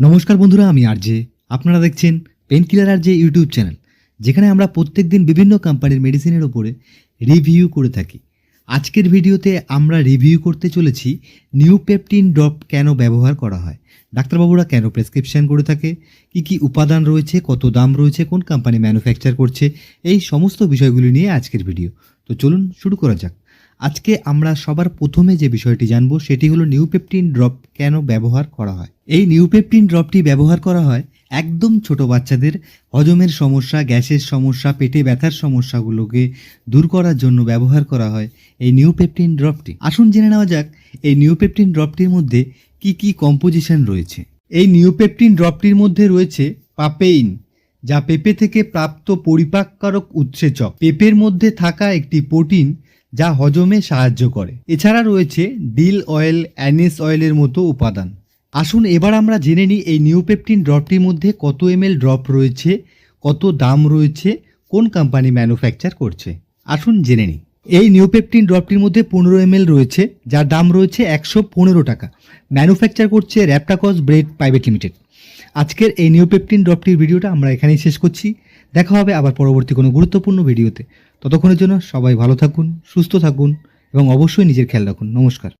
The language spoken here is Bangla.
নমস্কার বন্ধুরা, আমি আরজে। আপনারা দেখছেন painkiller RJ YouTube channel, যেখানে আমরা প্রত্যেক দিন বিভিন্ন কোম্পানির মেডিসিনের ওপরে রিভিউ করে থাকি। আজকের ভিডিওতে আমরা রিভিউ করতে চলেছি নিউ পেপটিন ড্রপ কেন ব্যবহার করা হয়? ডাক্তারবাবুরা কেন প্রেসক্রিপশন করে থাকে? কি কি উপাদান রয়েছে? কত দাম রয়েছে? কোন কোম্পানি ম্যানুফ্যাকচার করছে? এই সমস্ত বিষয়গুলি নিয়ে আজকের ভিডিও। তো চলুন শুরু করা যাক। আজকে আমরা সবার প্রথমে যে বিষয়টি জানব, সেটি হলো নিউপেপটিন ড্রপ কেন ব্যবহার করা হয়? এই নিউপেপটিন ড্রপটি ব্যবহার করা হয় একদম ছোট বাচ্চাদের হজমের সমস্যা, গ্যাসের সমস্যা, পেটে ব্যথার সমস্যাগুলোকে দূর করার জন্য ব্যবহার করা হয় এই নিউপেপটিন ড্রপটি। আসুন জেনে নেওয়া যাক, এই নিউপেপটিন ড্রপটির মধ্যে কি কি কম্পোজিশন রয়েছে? এই নিউপেপটিন ড্রপটির মধ্যে রয়েছে পাপেইন যা পেঁপে থেকে প্রাপ্ত পরিপাককারক উৎসেচক। পেঁপের মধ্যে থাকা একটি প্রোটিন যা হজমে সাহায্য করে। এছাড়া রয়েছে ডিল অয়েল, অ্যানিস অয়েলের মতো উপাদান। আসুন এবার আমরা জেনে নিই এই নিউপেপটিন ড্রপটির মধ্যে কত এম ড্রপ রয়েছে, কত দাম রয়েছে, কোন কোম্পানি ম্যানুফ্যাকচার করছে। আসুন জেনে নিই। এই নিউপেপটিন ড্রপটির মধ্যে পনেরো এম রয়েছে, যার দাম রয়েছে একশো পনেরো টাকা। ম্যানুফ্যাকচার করছে র্যাপটাকস ব্রেড প্রাইভেট লিমিটেড। আজকের এই নিউপেপটিন ড্রপটির ভিডিওটা আমরা এখানেই শেষ করছি। দেখা হবে আবার পরবর্তী কোনো গুরুত্বপূর্ণ ভিডিওতে ততক্ষণের জন্য সবাই ভালো থাকুন, সুস্থ থাকুন এবং অবশ্যই নিজের খেয়াল রাখুন। নমস্কার।